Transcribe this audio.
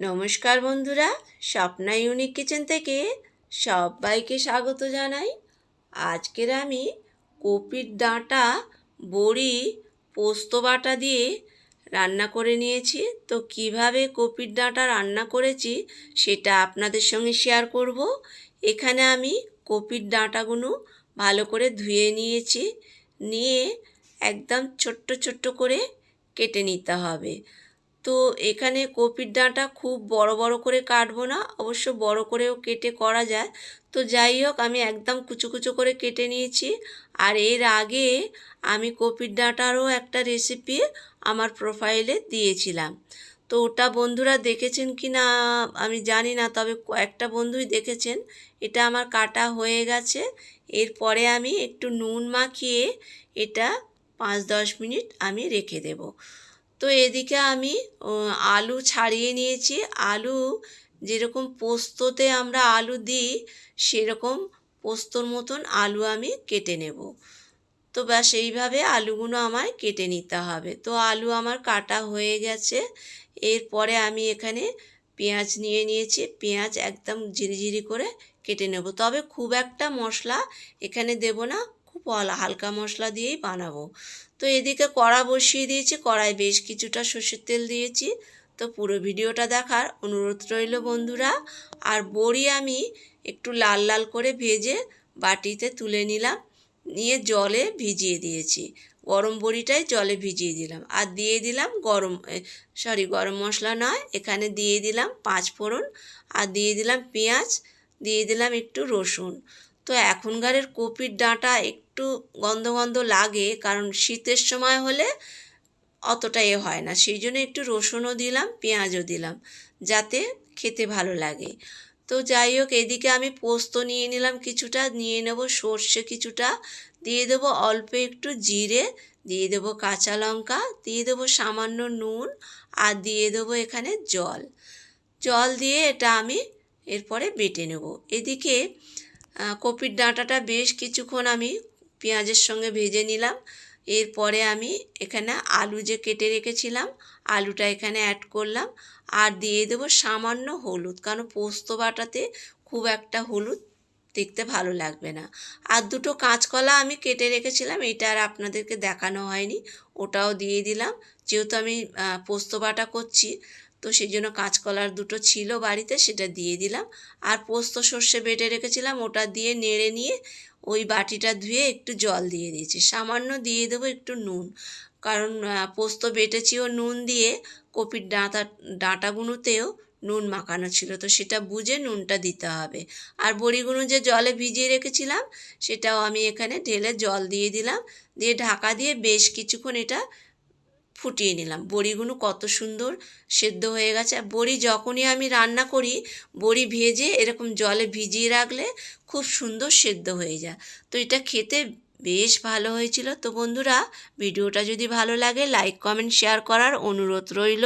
নমস্কার বন্ধুরা, Swapna unique kitchen থেকে সবাইকে স্বাগত জানাই। আজকের আমি কপির ডাঁটা, বড়ি, পোস্ত বাটা দিয়ে রান্না করে নিয়েছি। তো কীভাবে কপির ডাঁটা রান্না করেছি সেটা আপনাদের সঙ্গে শেয়ার করব। এখানে আমি কপির ডাঁটাগুলো ভালো করে ধুয়ে নিয়েছি। নিয়ে একদম ছোট্ট ছোট্ট করে কেটে নিতে হবে। তো এখানে কপির ডাঁটা খুব বড় বড় করে কাটবো না, অবশ্য বড় করেও কেটে করা যায়। তো যাই হোক, আমি একদম কুচো কুচো করে কেটে নিয়েছি। আর এর আগে আমি কপির ডাঁটারও একটা রেসিপি আমার প্রোফাইলে দিয়েছিলাম। তো ওটা বন্ধুরা দেখেছেন কি না, আমি জানি না, তবে কয়েকটা বন্ধুই দেখেছেন। এটা আমার কাটা হয়ে গেছে। এরপরে আমি একটু নুন মাখিয়ে এটা পাঁচ, দশ মিনিট আমি রেখে দেবো। তো এদিকে আমি আলু ছাড়িয়ে নিয়েছি। আলু যেরকম পোস্ততে আমরা আলু দিই, সেরকম পোস্তর মতন আলু আমি কেটে নেব। তো ব্যাস, এইভাবে আলুগুলো আমায় কেটে নিতে হবে। তো আলু আমার কাটা হয়ে গেছে। এরপরে আমি এখানে পেঁয়াজ নিয়ে নিয়েছি। পেঁয়াজ একদম ঝিরিঝিরি করে কেটে নেব। তবে খুব একটা মশলা এখানে দেব না। খুব হালকা মশলা দিয়েই বানাবো। তো এদিকে কড়া বসিয়ে দিয়েছি কড়াই বেশ কিছুটা সর্ষের তেল দিয়েছি। তো পুরো ভিডিওটা দেখার অনুরোধ রইল বন্ধুরা। আর বড়ি আমি একটু লাল লাল করে ভেজে বাটিতে তুলে নিলাম, নিয়ে জলে ভিজিয়ে দিয়েছি। গরম বড়িটাই জলে ভিজিয়ে দিলাম। আর দিয়ে দিলাম গরম সরি, গরম মশলা নয়, এখানে দিয়ে দিলাম পাঁচ ফোড়ন আর দিয়ে দিলাম পেঁয়াজ, দিয়ে দিলাম একটু রসুন। তো এখনকারের কপির ডাঁটা একটু গন্ধ গন্ধ লাগে, কারণ শীতের সময় হলে অতটা এ হয় না। সেই জন্য একটু রসুনও দিলাম, পেঁয়াজও দিলাম, যাতে খেতে ভালো লাগে। তো যাই হোক, এদিকে আমি পোস্ত নিয়ে নিলাম কিছুটা, নিয়ে নেব সর্ষে কিছুটা, দিয়ে দেবো অল্প একটু জিরে, দিয়ে দেবো কাঁচা লঙ্কা, দিয়ে দেবো সামান্য নুন, আর দিয়ে দেবো এখানে জল। জল দিয়ে এটা আমি এরপরে বেটে নেব। এদিকে কপির ডাঁটাটা বেশ কিছুক্ষণ আমি পেঁয়াজের সঙ্গে ভেজে নিলাম। এরপরে আমি এখানে আলু যে কেটে রেখেছিলাম, আলুটা এখানে অ্যাড করলাম। আর দিয়ে দেবো সামান্য হলুদ, কারণ পোস্ত বাটাতে খুব একটা হলুদ দেখতে ভালো লাগবে না। আর দুটো কাঁচকলা আমি কেটে রেখেছিলাম, এটা আর আপনাদেরকে দেখানো হয়নি, ওটাও দিয়ে দিলাম। যেহেতু আমি পোস্ত বাটা করছি, তো সেই জন্য কাঁচকলার দুটো ছিল বাড়িতে, সেটা দিয়ে দিলাম। আর পোস্ত সর্ষে বেটে রেখেছিলাম, ওটা দিয়ে নেড়ে নিয়ে ওই বাটিটা ধুয়ে একটু জল দিয়ে দিয়েছি। সামান্য দিয়ে দেবো একটু নুন, কারণ পোস্ত বেটেছি ও নুন দিয়ে কপির ডাঁটা ডাঁটাগুলোতেও নুন মাখানো ছিল। তো সেটা বুঝে নুনটা দিতে হবে। আর বড়িগুলো যে জলে ভিজিয়ে রেখেছিলাম, সেটাও আমি এখানে ঢেলে জল দিয়ে দিলাম। দিয়ে ঢাকা দিয়ে বেশ কিছুক্ষণ এটা ফুটিয়ে নিলাম। বড়িগুলো কত সুন্দর সেদ্ধ হয়ে গেছে। আর বড়ি যখনই আমি রান্না করি, বড়ি ভেজে এরকম জলে ভিজিয়ে রাখলে খুব সুন্দর সেদ্ধ হয়ে যায়। তো এটা খেতে বেশ ভালো হয়েছিল। তো বন্ধুরা, ভিডিওটা যদি ভালো লাগে, লাইক, কমেন্ট, শেয়ার করার অনুরোধ রইল।